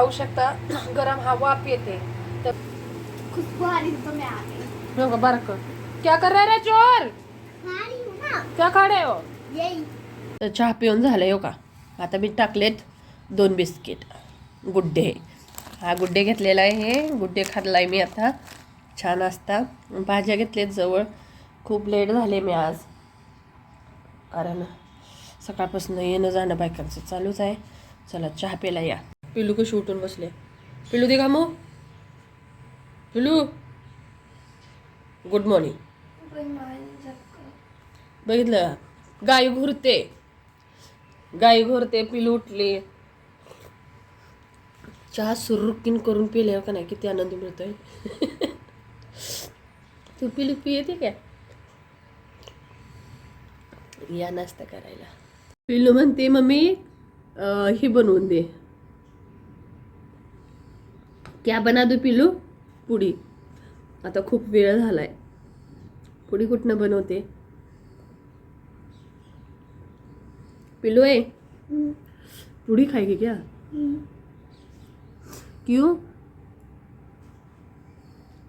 पाहू शकता गरम हा वाफ येते. तर खुशबू आ रही तो मैं आ गई बारक क्या कर रहा रे चोर? खा रही हूँ ना. क्या खाडे हो? यही. तर चहा पिऊन झालंय हो का? आता मी टाकलेत दोन बिस्किट. गुड्डे. हा गुड्डे घेतलेला आहे हे. गुड्डे खाल्लाय मी आता. छान असता भाज्या घेतलेत जवळ. खूप लेट झाले मी आज. कारण सकाळपासून येणं जाणं बायकांचं चालूच आहे. चला चहा प्यायला या. पिलू कशी उठून बसले. पिलू दे मग पिलू गुड मॉर्निंग बघितलं? गाय घुरते. गाय घुरते पिलू उठले. चहा सुरुकीन करून पिले हो का नाही? किती आनंद मिळतोय. तू पिलू पियते काय? या नाश्ता करायला. पिल्लू म्हणते मम्मी ही बनवून दे. क्या बना दू पिलू पुडी. आता खूप वेळ झालाय. पुडी कुठनं बनवते? पिलू आहे पुडी खाएगी क्या? क्यों?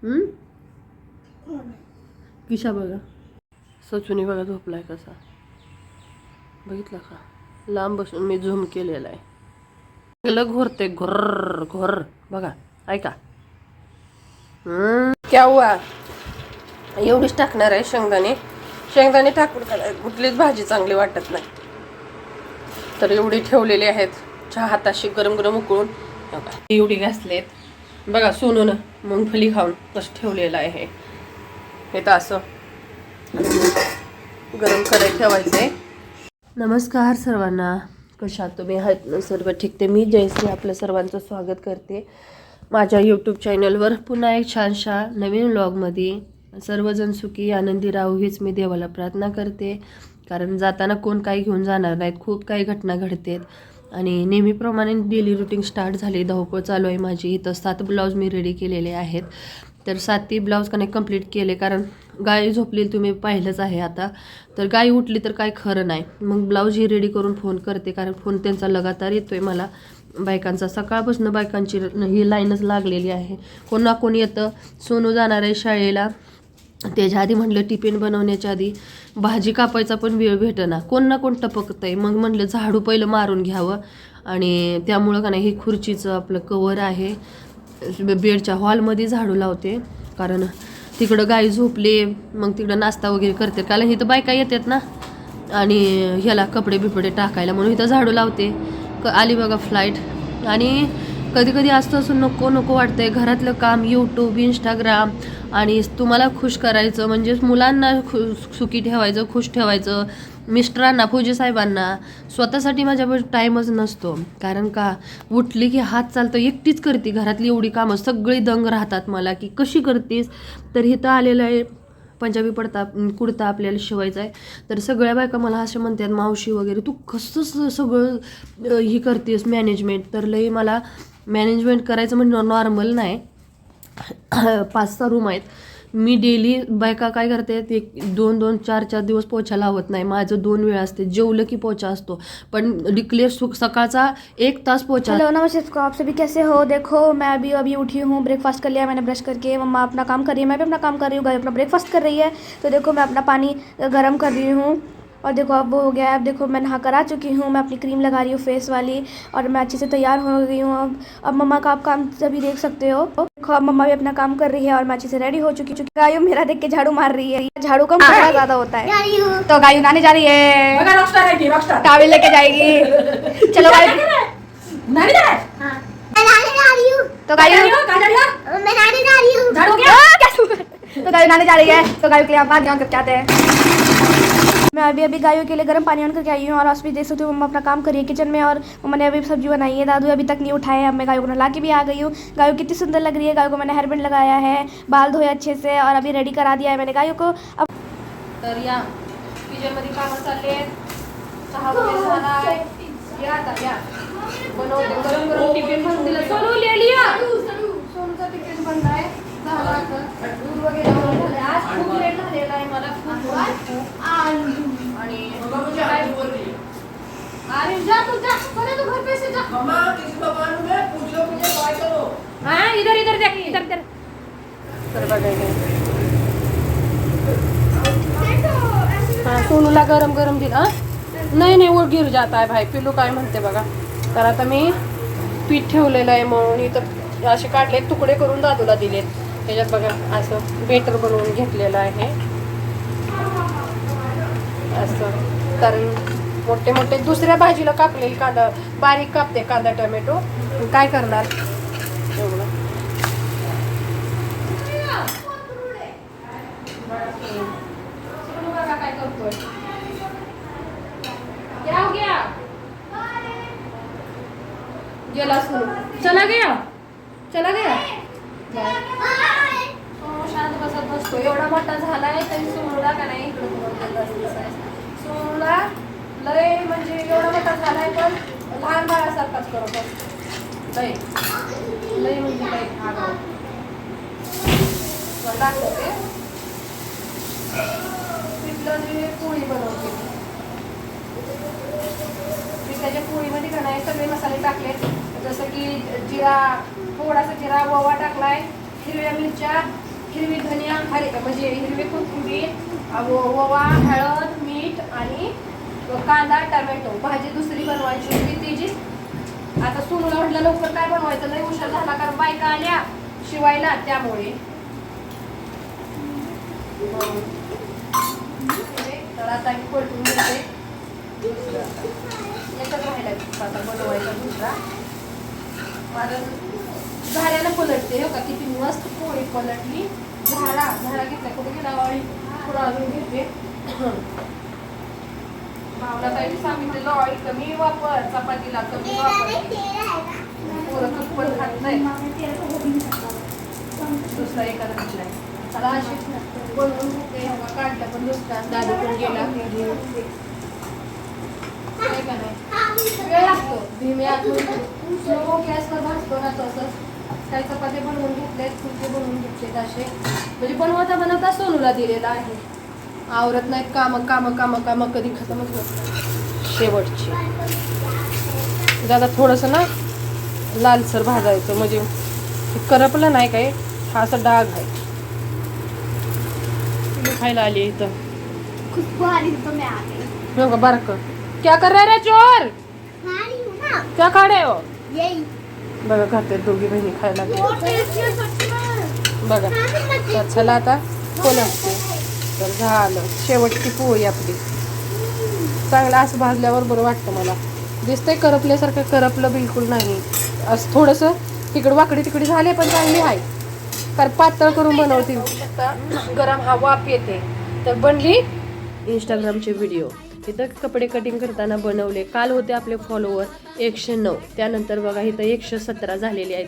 हम्म? किशा बघा. सचुनी बघा झोपलाय कसा. बघितलं का? लांब बसून मी झूम केलेला आहे घोरते घोर घोर. बघा. ऐका. हम्म, क्या हुआ? एवढीच टाकणार आहे शेंगदाणे. शेंगदाणे टाकून कुठलीच भाजी चांगली वाटत नाही. तर एवढी ठेवलेली आहेत. चहा हाताशी गरम गरम उकळून. एवढी घासलेत. बघा सोनून मुंगफली खाऊन कसं ठेवलेलं आहे. हे. तर असं. गरम करायला ठेवायचंय. नमस्कार सर्वांना. कशा तुम्ही? आहात सर्व ठीक. ते मी जयश्री आपलं सर्वांचं स्वागत करते. माझ्या यूट्यूब चॅनलवर पुन्हा एक छानशा नवीन व्लॉगमध्ये सर्वजण सुखी आनंदी राहू हीच मी देवाला प्रार्थना करते. कारण जाताना कोण काही घेऊन जाणार नाहीत खूप काही घटना घडतात. आणि नेहमीप्रमाणे डेली रुटीन स्टार्ट झाली धावपळ चालू आहे माझी. इथं सात ब्लाऊज मी रेडी केलेले आहेत. तर सातही ब्लाऊज कनेक्ट कंप्लीट केले कारण गाय झोपली तुम्ही पाहिलंच आहे आता. तर गाय उठली तर काय खरं नाही. मग ब्लाऊज ही रेडी करून फोन करते कारण फोन त्यांचा लगातार येतो आहे मला. बायकांचा. सकाळपासून बायकांची ही लाईनच लागलेली आहे. कोण ना कोण येतं सोनू जाणार आहे शाळेला. त्याच्या आधी म्हटलं टिफिन बनवण्याच्या आधी भाजी कापायचा पण वेळ भेटना. कोण ना कोण टपकतं आहे मग म्हटलं झाडू पहिलं मारून घ्यावं. आणि त्यामुळं का नाही हे खुर्चीचं आपलं कवर आहे. बेडच्या हॉलमध्ये झाडू लावते. कारण तिकडं गाई झोपले मग तिकडं नाश्ता वगैरे करते. कारण इथं बायका येतात ना. आणि ह्याला कपडे बिपडे टाकायला म्हणून इथं झाडू लावते. क आली बघा फ्लाईट आणि कधी कधी असतं असं नको नको वाटतंय. घरातलं काम यूट्यूब इंस्टाग्राम आणि तुम्हाला खुश करायचं. म्हणजेच मुलांना खु सुखी ठेवायचं खुश ठेवायचं. मिस्टरांना फौजी साहेबांना. स्वतःसाठी माझ्यावर टाईमच नसतो. कारण का? उठली की हात चालतं. एकटीच करते. घरातली एवढी कामं. सगळी दंग राहतात मला. की कशी करतेस? तर इथं आलेलं आहे पंजाबी पडता कुडता आपल्याला शिवायचा आहे. तर सगळ्या बायका मला असे म्हणतात मावशी वगैरे तू कसं सगळं ही करतेस मॅनेजमेंट तर लई मला मॅनेजमेंट करायचं म्हणजे नॉर्मल नाही. पाच सहा रूम आहेत. मी डेली बायका काय करते एक दोन दोन, चार चार दिवस पोछा लावत नाही. माझं दोन वेळ असते. जेवलं की पोछा असतो. पण डिक्लेअर सकाळचा एक तास पोछा हेलो नमस्कार आप सभी कैसे हो? देखो, मैं अभी अभी उठी हूँ. ब्रेकफास्ट कर लिया मैंने ब्रश करके. मम्मा अपना काम कर रही है. मैं भी अपना काम कर रही हूँ. गाय अपना ब्रेकफास्ट कर रही है. तो देखो, मैं अपना पानी गर्म कर रही हूँ. और देखो, अब वो हो गया है. अब देखो, मैं नहा कर आ चुकी हूँ. मैं अपनी क्रीम लगा रही हूँ फेस वाली. और मैं अच्छे से तैयार हो गई हूँ अब. अब मम्मा का आप काम सभी देख सकते हो. देखो अब मम्मा भी अपना काम कर रही है और मैं अच्छे से रेडी हो चुकी चुकी। गायू मेरा देख के झाड़ू मार रही है। झाड़ू का थोड़ा ज़्यादा होता है। तो गायू नाने जा रही है। टावे लेके जाएगी। चलो गायू तो गायू? तो गायू नाने जा रही है। तो गायू के लिए आप बात करके आते हैं? मैं अभी अभी गायों के लिए गर्म पानी ऑन करके आई हूँ और आप भी देख सकते हो मम्मा अपना काम कर रही है किचन में और मम्मा ने अभी सब्ज़ी बनाई है। दादू अभी तक नहीं उठाए हैं अब मैं गायों को नला के भी आ गई हूँ। गायों कितनी सुंदर लग रही है गायों को मैंने हेयर बैंड लगाया है बाल धोए अच्छे से और अभी रेडी करा दिया है मैंने गायों को। अब तर या किचनमध्ये कामं चालले चहा वगैरे झाला आहे। या आता या. बनवते गरम गरम टिफ़िन बनवून दिलं सोनू लिया लिया. सोनूचा टिफ़िन बनला झाला दूध वगैरे बनवून झालंय. आज खूप लेट झालेला आहे मला खूप आणि अरे जा तू जा. तू घर पैसे जा. मम्मा किसी भगवान में मुझे बाय करो. हां इधर इधर देख इधर इधर. सोनूला गरम गरम दिल हां. नाही नाही वो गिर जात आहे भाई पिलू काय म्हणते बघा. तर आता मी पीठ ठेवलेलं आहे म्हणून इथं असे काढले तुकडे करून दादूला दिलेत. त्याच्यात बघा असं बेटर बनवून घेतलेलं आहे. असं. कारण मोठे मोठे दुसऱ्या भाजीला कापलेली कांदा बारीक कापते कांदा टोमॅटो. काय करणार? एवढं. सोनू बघा काय करतोय क्या हो गया गेला चला गया चला गया बसत. नसतो एवढा मोठा झालाय तरी सोनूला का नाही इकडे बोलत सोनूला लय म्हणजे एवढा मोठा झालाय पण लहान बाळासारखाच करत असतो. लय. लय म्हणजे लय दाखवते. तिथलं जी पोळी बनवते. पिठाच्या पोळीमध्ये का नाही सगळे मसाले टाकले जसं की जिरा थोडासा जिरा ओवा टाकलाय हिरव्या मिरच्या हिरवी धनिया हरे म्हणजे हिरवी कोथिंबीर ओवा हळद मीठ आणि कांदा टमॅटो. भाजी दुसरी बनवायची होती तिची जी. आता सोनूला म्हटलं लवकर काय बनवायचं? नाही उशीर झाला कारण बायका आल्या शिवायला त्यामुळे. तर आता मी पलटून घेते याच्यात राहिला आता बनवायचा दुसरा. माझं झाड्याला पलटते हो का? किती मस्त पोळी पलटली. झाडा झाडा घेतला कुठे गेला वाळी? थोडं अजून घेते? भावना ताईने सांगितलेलं ऑइल कमी वापर चपातीला कमी वापर. पोरं तूप पण खात नाही दुसरा एखादा घेतलाय मला अशी बनवून घेते काढलं पण दुसरा दादू पण गेला. काय का नाही वेळ लागतो. धीमे आतून स्लो गॅसवर भाजतो ना तसंच. काही चपाती बनवून घेतलेत फुलके बनवून घेतलेत असे. म्हणजे बनवता बनवता सोनूला दिलेला आहे. आवरत नाहीत कामं कामं कामं कामं कधी खतमच होत. शेवटची. दादा थोडंसं ना लालसर भाजायचं म्हणजे करपलं नाही काय हा असा डाग आहे. खायला आली इथं. खुशबू आ रही थी तो मैं आ गई का बारक. क्या कर रहे रे चोर? क्या खा रहे हो? यही बघा खाते दोघी बहिणी खायला. बघा तर चला आता पलटते तर झालं. शेवटची पोळी आपली. चांगलं असं भाजल्यावर बरं वाटतं मला. दिसतंय करपल्यासारखं करपलं बिलकुल नाही. असं थोडंसं तिकडं वाकडी तिकडे झाले पण चांगली आहे. कारण पातळ करून बनवतील. गरम हा वाफ येते. तर बनली इंस्टाग्रामचे व्हिडिओ. इथं कपडे कटिंग करताना बनवले. काल होते आपले फॉलोवर एकशे नऊ. त्यानंतर बघा इथं एकशे सतरा झालेले आहेत.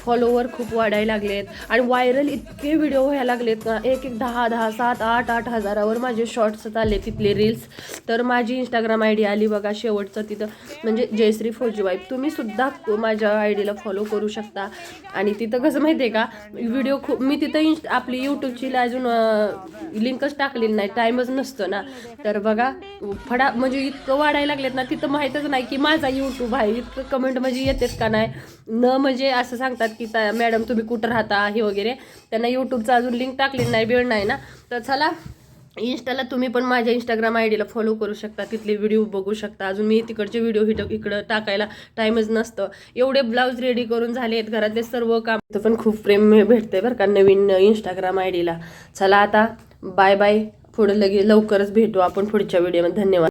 फॉलोवर खूप वाढायला लागलेत. आणि व्हायरल इतके व्हिडिओ व्हायला लागलेत ना एक एक दहा दहा सात आठ आठ हजारावर माझे शॉर्ट्स आले तिथले रील्स तर माझी इंस्टाग्राम आय डी आली बघा शेवटचं तिथं. म्हणजे जयश्री फौजीबाई तुम्ही सुद्धा माझ्या आय डीला फॉलो करू शकता. आणि तिथं कसं माहिती आहे का व्हिडिओ खूप मी तिथं इंस्ट आपली यूट्यूबची अजून लिंकच टाकलेली नाही. टाईमच नसतो ना. तर बघा फडा म्हणजे इतकं वाढायला लागलेत ना तिथं माहीतच नाही की माझा यूट्यूब आहे. इतकं कमेंट म्हणजे येतेच का नाही? न म्हणजे असं सांगतात की मॅडम तुम्ही कुठं राहता? हे वगैरे. त्यांना यूट्यूबचा अजून लिंक टाकली नाही वेळ नाही ना. तर चला इंस्टाला तुम्ही पण माझ्या इंस्टाग्राम आय डीला फॉलो करू शकता. तिथले व्हिडिओ बघू शकता. अजून मी तिकडचे व्हिडिओ हिट इकडं टाकायला टाईमच नसतं. एवढे ब्लाऊज रेडी करून झाले आहेत घरातले सर्व काम. पण खूप प्रेम भेटते बरं का नवीन इंस्टाग्राम आय डीला चला आता बाय बाय पुढे लगे लवकरच भेटू. आपण पुढच्या व्हिडिओमध्ये धन्यवाद.